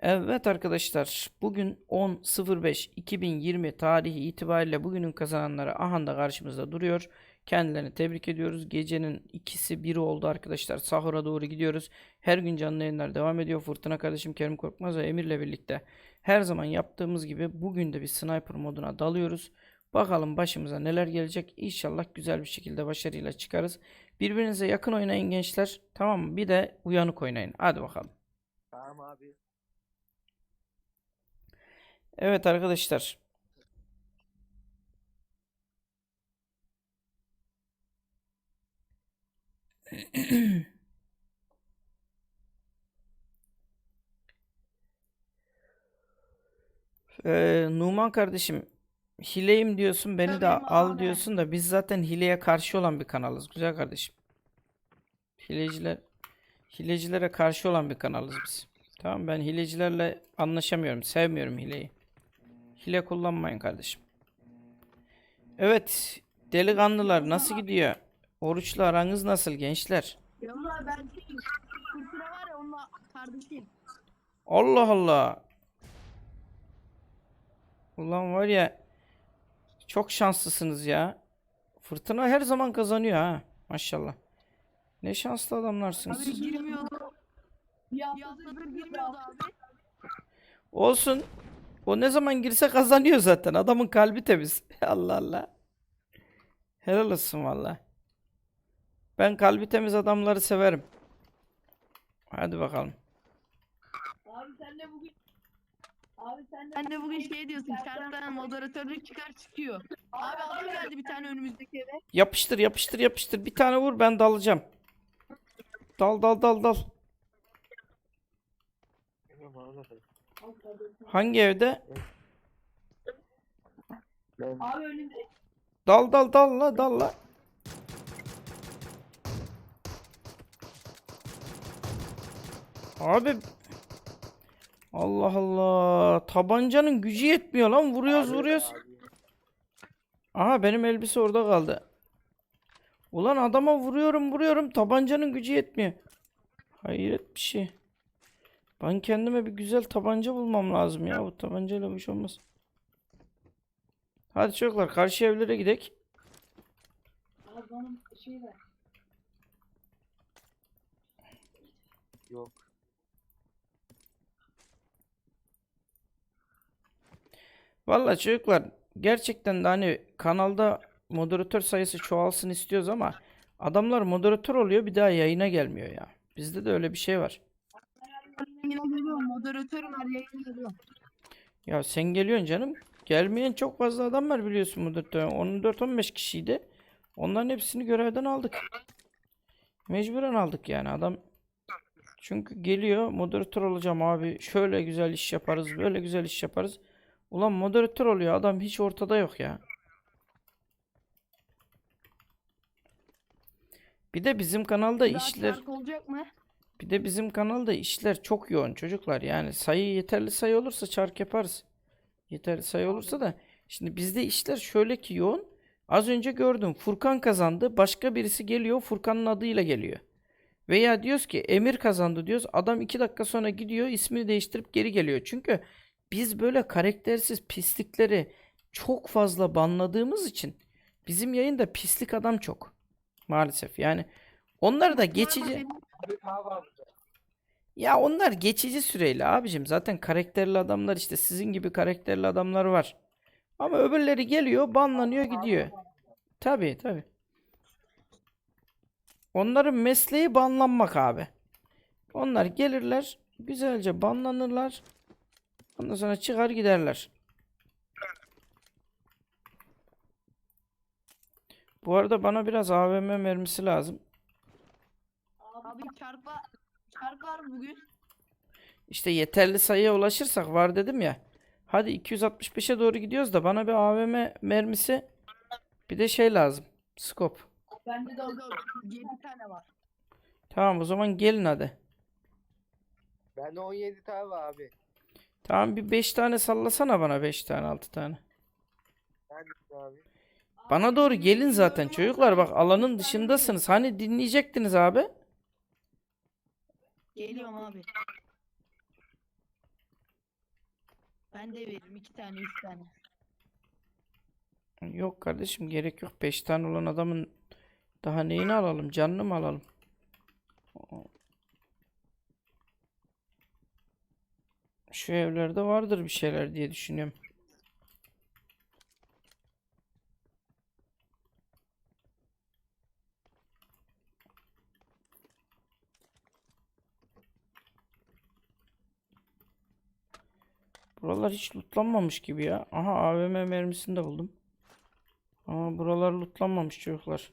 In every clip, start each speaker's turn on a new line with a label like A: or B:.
A: Evet arkadaşlar bugün 10.05.2020 tarihi itibariyle bugünün kazananları Ahanda karşımızda duruyor. Kendilerini tebrik ediyoruz. Gecenin ikisi biri oldu arkadaşlar. Sahura doğru gidiyoruz. Her gün canlı yayınlar devam ediyor. Fırtına kardeşim Kerim Korkmaz ve Emir'le birlikte her zaman yaptığımız gibi bugün de bir sniper moduna dalıyoruz. Bakalım başımıza neler gelecek. İnşallah güzel bir şekilde başarıyla çıkarız. Birbirinize yakın oynayın gençler. Tamam mı? Bir de uyanık oynayın. Hadi bakalım.
B: Tamam abi.
A: Evet arkadaşlar. Ee, Numan kardeşim hileyim diyorsun beni de
C: Tabii
A: al
C: abi.
A: diyorsun da biz zaten hileye karşı olan bir kanalız güzel kardeşim. Hileciler hilecilere karşı olan bir kanalız biz. Tamam ben hilecilerle anlaşamıyorum sevmiyorum hileyi. Hile kullanmayın kardeşim. Evet delikanlılar nasıl gidiyor? Oruçla aranız nasıl gençler?
C: Yallah ben Fırtına var ya onunla kardeşim.
A: Allah Allah. Ulan var ya çok şanslısınız ya. Fırtına her zaman kazanıyor ha. Maşallah. Ne şanslı adamlarsınız.
C: Abi girmiyordu. Bir haftadır girmiyordu abi.
A: Olsun. O ne zaman girse kazanıyor zaten. Adamın kalbi temiz. Allah Allah. Helal olsun valla. Ben kalbi temiz adamları severim. Hadi bakalım.
C: Abi sen de bugün Abi sen de, sen de bugün şey diyorsun. Karttan moderatörlük çıkar çıkıyor. Abi adam geldi bir tane önümüzdeki eve.
A: Yapıştır yapıştır yapıştır. Bir tane vur ben dalacağım. Dal dal dal dal.
B: Tamam.
A: Hangi evde?
C: Abi önümde.
A: Dal dal dal la dal la. Abi Allah Allah. Tabancanın gücü yetmiyor lan. Vuruyoruz vuruyoruz. Aha benim elbise orada kaldı. Ulan adama vuruyorum vuruyorum. Tabancanın gücü yetmiyor. Hayret bir şey. Ben kendime bir güzel tabanca bulmam lazım ya. Bu tabancayla bu iş olmaz. Hadi çocuklar karşı evlere gidek.
C: Abi bana şey ver.
B: yok.
A: Vallahi çocuklar gerçekten de hani kanalda moderatör sayısı çoğalsın istiyoruz ama adamlar moderatör oluyor bir daha yayına gelmiyor ya. Bizde de öyle bir şey var.
C: Yine geliyorum. Moderatörüm her yayın geliyor.
A: Ya sen geliyorsun canım. Gelmeyen çok fazla adam var biliyorsun moderatör. 14-15 kişiydi. Onların hepsini görevden aldık. Mecburen aldık yani adam. Çünkü geliyor moderatör olacağım abi. Şöyle güzel iş yaparız, böyle güzel iş yaparız. Ulan moderatör oluyor adam hiç ortada yok ya. Bir de bizim kanalda
C: Daha
A: işler
C: olacak mı?
A: Bir de bizim kanalda işler çok yoğun çocuklar. Yani sayı yeterli sayı olursa çark yaparız. Yeterli sayı olursa da şimdi bizde işler şöyle ki yoğun. Az önce gördüm Furkan kazandı. Başka birisi geliyor Furkan'ın adıyla geliyor. Veya diyoruz ki Emir kazandı diyoruz. Adam iki dakika sonra gidiyor ismini değiştirip geri geliyor. Çünkü biz böyle karaktersiz pislikleri çok fazla banladığımız için bizim yayında pislik adam çok. Maalesef yani. Onlar da geçici. Ya onlar geçici süreyle abicim. Zaten karakterli adamlar işte sizin gibi karakterli adamlar var. Ama öbürleri geliyor, banlanıyor, gidiyor. Tabii tabii. Onların mesleği banlanmak abi. Onlar gelirler, güzelce banlanırlar. Ondan sonra çıkar giderler. Bu arada bana biraz AVM mermisi lazım.
C: Abi. Çark var bugün.
A: İşte yeterli sayıya ulaşırsak var dedim ya. Hadi 265'e doğru gidiyoruz da bana bir AVM mermisi bir de şey lazım. Scope.
C: Bende de 7 tane var.
A: Tamam o zaman gelin hadi.
B: Bende 17 tane var abi.
A: Tamam bir 5 tane sallasana bana 5 tane 6 tane.
B: Neredesin abi?
A: Bana doğru gelin zaten çocuklar bak alanın dışındasınız. Hani dinleyecektiniz abi.
C: Geliyorum abi. Ben de veririm iki tane üç tane.
A: Yok kardeşim gerek yok. 5 tane olan adamın daha neyini alalım? Canını mı alalım? Şu evlerde vardır bir şeyler diye düşünüyorum. Buralar hiç lootlanmamış gibi ya. Aha AVM mermisini de buldum. Ama buralar lootlanmamış çocuklar.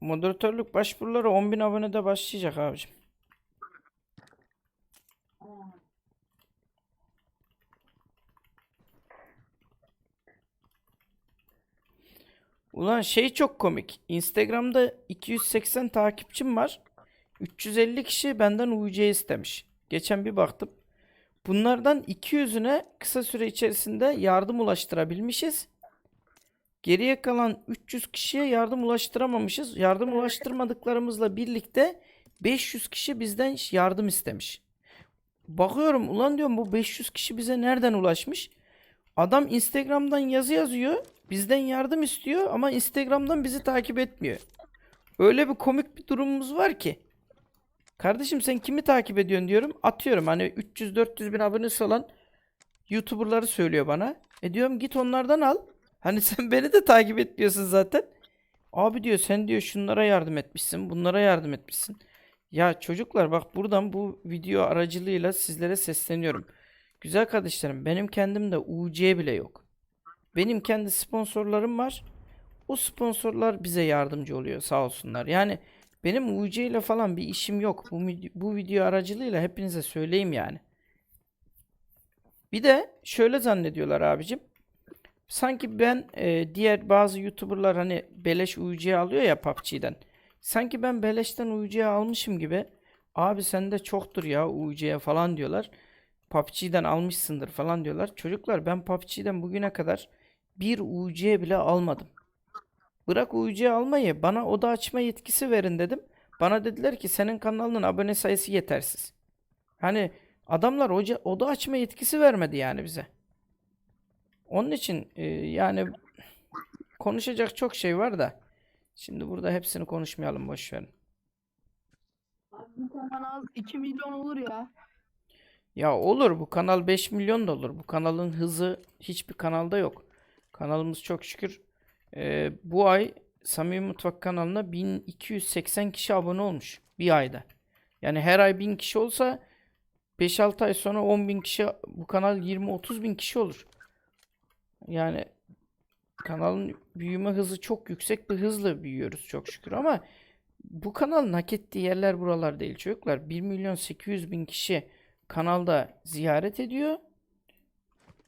A: Moderatörlük başvuruları 10.000 abonede başlayacak abicim. Ulan şey çok komik. Instagram'da 280 takipçim var. 350 kişi benden UC istemiş. Geçen bir baktım. Bunlardan 200'üne kısa süre içerisinde yardım ulaştırabilmişiz. Geriye kalan 300 kişiye yardım ulaştıramamışız. Yardım ulaştırmadıklarımızla birlikte 500 kişi bizden yardım istemiş. Bakıyorum ulan diyorum bu 500 kişi bize nereden ulaşmış? Adam Instagram'dan yazı yazıyor. Bizden yardım istiyor ama Instagram'dan bizi takip etmiyor. Öyle bir komik bir durumumuz var ki. Kardeşim sen kimi takip ediyorsun diyorum. Atıyorum hani 300-400 bin abonesi olan YouTuber'ları söylüyor bana. E diyorum git onlardan al. Hani sen beni de takip etmiyorsun zaten. Abi diyor sen diyor şunlara yardım etmişsin. Bunlara yardım etmişsin. Ya çocuklar bak buradan bu video aracılığıyla sizlere sesleniyorum. Güzel kardeşlerim benim kendimde UC bile yok. Benim kendi sponsorlarım var. O sponsorlar bize yardımcı oluyor sağ olsunlar. Yani benim UC ile falan bir işim yok. Bu, bu video aracılığıyla hepinize söyleyeyim yani. Bir de şöyle zannediyorlar abicim. Sanki ben e, diğer bazı YouTuber'lar hani beleş UC alıyor ya PUBG'den. Sanki ben beleşten UC almışım gibi. Abi sende çoktur ya UC falan diyorlar. PUBG'den almışsındır falan diyorlar. Çocuklar ben PUBG'den bugüne kadar bir UC bile almadım. Bırak UC almayı bana oda açma yetkisi verin dedim. Bana dediler ki senin kanalının abone sayısı yetersiz. Hani adamlar oca, oda açma yetkisi vermedi yani bize. Onun için e, yani konuşacak çok şey var da şimdi burada hepsini konuşmayalım boş verin.
C: Bu kanal 2 milyon olur ya.
A: Ya olur bu kanal 5 milyon da olur. Bu kanalın hızı hiçbir kanalda yok. Kanalımız çok şükür e, bu ay Samimi Mutfak kanalına 1280 kişi abone olmuş bir ayda. Yani her ay 1000 kişi olsa 5-6 ay sonra 10.000 kişi bu kanal 20-30 bin kişi olur. Yani kanalın büyüme hızı çok yüksek bir hızla büyüyoruz çok şükür ama bu kanalın hak ettiği yerler buralar değil çocuklar. 1 milyon 800 bin kişi kanalda ziyaret ediyor.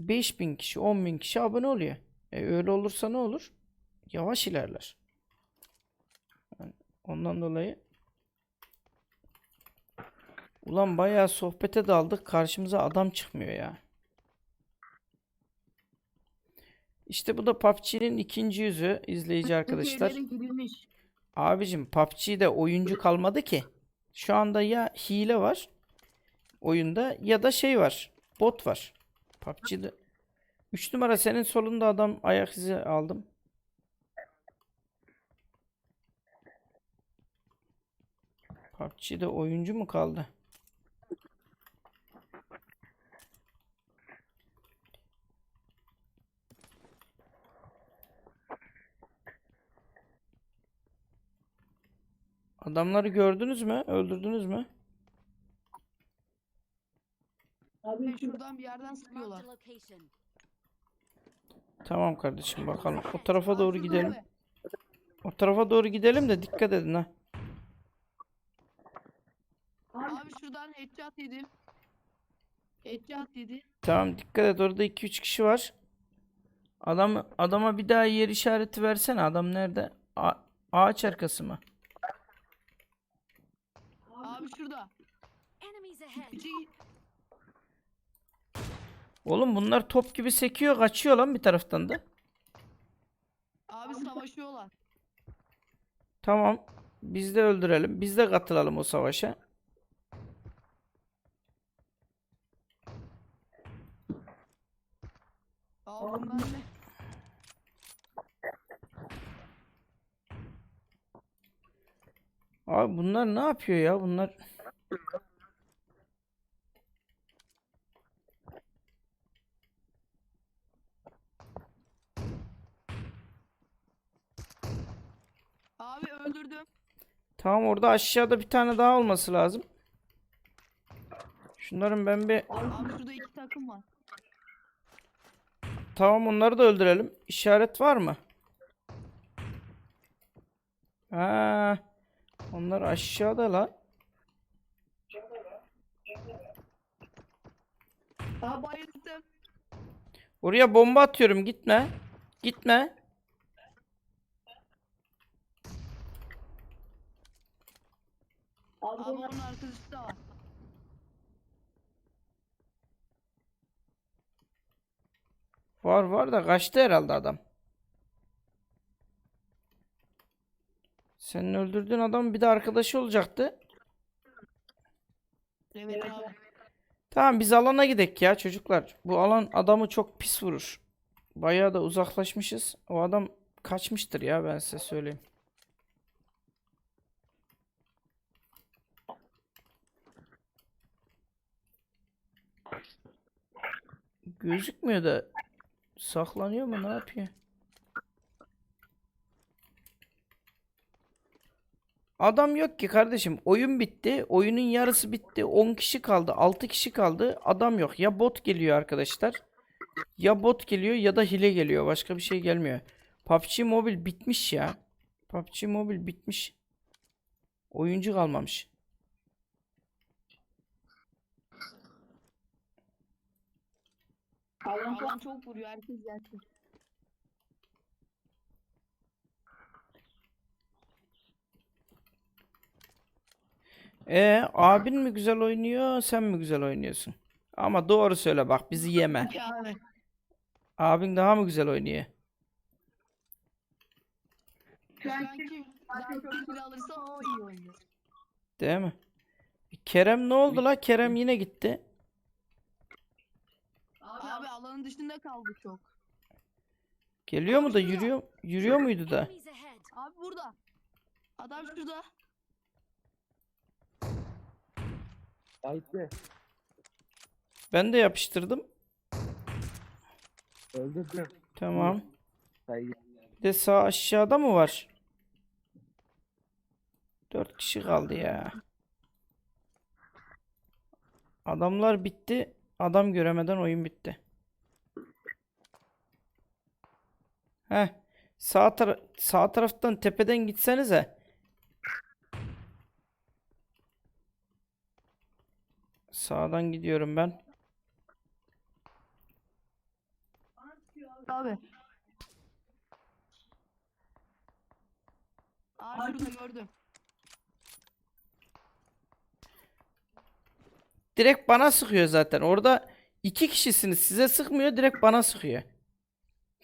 A: 5000 kişi 10 bin kişi abone oluyor. E öyle olursa ne olur? Yavaş ilerler. Yani ondan dolayı Ulan bayağı sohbete daldık. Karşımıza adam çıkmıyor ya. İşte bu da PUBG'nin ikinci yüzü izleyici arkadaşlar. Abicim PUBG'de oyuncu kalmadı ki. Şu anda ya hile var oyunda ya da şey var. Bot var. PUBG'de 3 numara senin solunda adam ayak izi aldım. PUBG'de oyuncu mu kaldı? Adamları gördünüz mü? Öldürdünüz mü?
C: Abi şuradan bir yerden sıkıyorlar.
A: Tamam kardeşim bakalım. O tarafa doğru gidelim. O tarafa doğru gidelim de dikkat edin ha.
C: Abi şuradan headshot yedi. Headshot yedi.
A: Tamam dikkat et orada 2-3 kişi var. Adam adama bir daha yer işareti versene. Adam nerede? A- ağaç arkası mı?
C: Abi şurada. İki,
A: Oğlum bunlar top gibi sekiyor, kaçıyor lan bir taraftan da.
C: abi savaşıyorlar.
A: Tamam. Biz de öldürelim. Biz de katılalım o savaşa.
C: Aa bunlar ne?
A: Abi bunlar ne yapıyor ya? Bunlar
C: Abi öldürdüm.
A: Tamam orada aşağıda bir tane daha olması lazım. Şunların ben bir
C: Abi şurada iki takım var.
A: tamam onları da öldürelim. İşaret var mı? Ha, onlar aşağıda lan.
C: Aa bayıldım.
A: Oraya bomba atıyorum. Gitme. Gitme.
C: Abi onun arkadaşı da var.
A: Var var da kaçtı herhalde adam. Senin öldürdüğün adam bir de arkadaşı olacaktı.
C: Evet abi.
A: Tamam biz alana gidek ya çocuklar. Bu alan adamı çok pis vurur. Bayağı da uzaklaşmışız. O adam kaçmıştır ya ben size söyleyeyim. Gözükmüyor da saklanıyor mu ne yapıyor? Adam yok ki kardeşim. Oyun bitti. Oyunun yarısı bitti. 10 kişi kaldı. 6 kişi kaldı. Adam yok. Ya bot geliyor arkadaşlar. Ya bot geliyor ya da hile geliyor. Başka bir şey gelmiyor. PUBG Mobile bitmiş ya. PUBG Mobile bitmiş. Oyuncu kalmamış.
C: Alan çok vuruyor herkes gelsin.
A: E abin mi güzel oynuyor, sen mi güzel oynuyorsun? Ama doğru söyle bak bizi yeme.
C: Ya abi.
A: Abin daha mı güzel
C: alırsa o iyi oynuyor.
A: Değil mi? Kerem ne oldu la? Kerem yine gitti.
C: Dışında kaldı çok.
A: Geliyor mu da yürüyor yürüyor muydu da?
C: Abi burada. Adam şurada.
B: Bayıttı.
A: Ben de yapıştırdım.
B: Öldürdüm.
A: Tamam. Bir de sağ aşağıda mı var? Dört kişi kaldı ya. Adamlar bitti. Adam göremeden oyun bitti. Heh. Sağ tara sağ taraftan tepeden gitsenize. Sağdan gidiyorum ben.
C: Abi. Gördüm.
A: Direkt bana sıkıyor zaten. Orada iki kişisiniz. Size sıkmıyor. Direkt bana sıkıyor.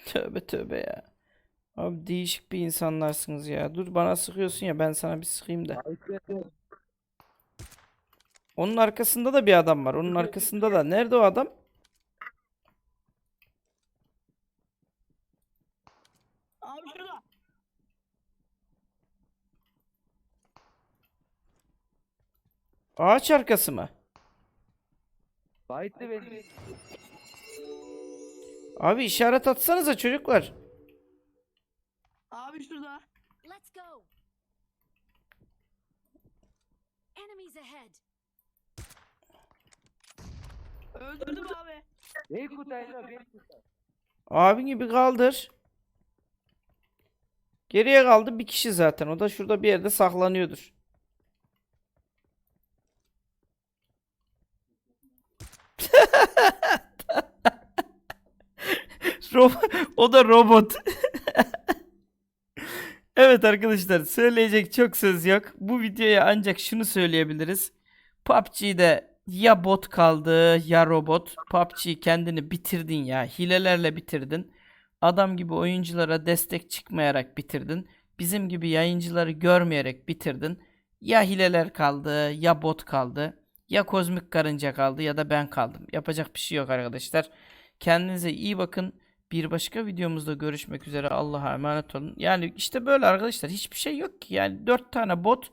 A: Tövbe tövbe ya. Abi değişik bir insanlarsınız ya. Dur bana sıkıyorsun ya ben sana bir sıkayım da. Onun arkasında da bir adam var. Onun arkasında da. Nerede o adam?
C: Abi şurada.
A: Ağaç arkası mı?
B: Bayıttı beni.
A: Abi işaret atsanıza çocuklar.
C: Abi şurada.
D: Let's go. Enemies ahead.
C: Öldürdüm abi.
B: Bir kutayla bir kutay.
A: Abin gibi kaldır. Geriye kaldı bir kişi zaten. O da şurada bir yerde saklanıyordur. o da robot. Evet arkadaşlar söyleyecek çok söz yok. Bu videoya ancak şunu söyleyebiliriz. PUBG'de ya bot kaldı ya robot. PUBG kendini bitirdin ya. Hilelerle bitirdin. Adam gibi oyunculara destek çıkmayarak bitirdin. bizim gibi yayıncıları görmeyerek bitirdin. Ya hileler kaldı, ya bot kaldı, ya kozmik karınca kaldı ya da ben kaldım. Yapacak bir şey yok arkadaşlar. Kendinize iyi bakın. Bir başka videomuzda görüşmek üzere. Allah'a emanet olun. Yani işte böyle arkadaşlar. Hiçbir şey yok ki. Yani 4 tane bot,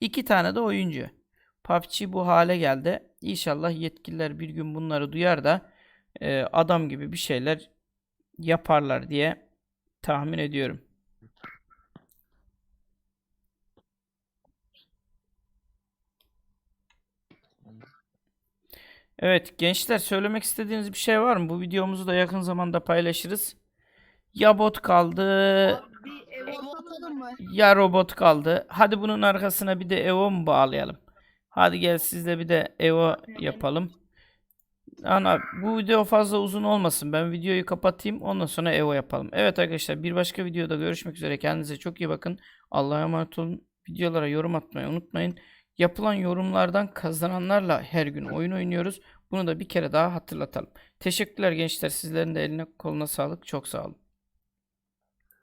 A: 2 tane de oyuncu. PUBG bu hale geldi. İnşallah yetkililer bir gün bunları duyar da e, adam gibi bir şeyler yaparlar diye tahmin ediyorum. Evet gençler söylemek istediğiniz bir şey var mı? Bu videomuzu da yakın zamanda paylaşırız. Ya bot kaldı, ya robot kaldı. Hadi bunun arkasına bir de Evo mu bağlayalım? Hadi gel sizle bir de Evo yapalım. Ana bu video fazla uzun olmasın. Ben videoyu kapatayım. Ondan sonra Evo yapalım. Evet arkadaşlar bir başka videoda görüşmek üzere. Kendinize çok iyi bakın. Allah'a emanet olun. Videolara yorum atmayı unutmayın. Yapılan yorumlardan kazananlarla her gün oyun oynuyoruz. Bunu da bir kere daha hatırlatalım. Teşekkürler gençler. Sizlerin de eline koluna sağlık. Çok sağ olun.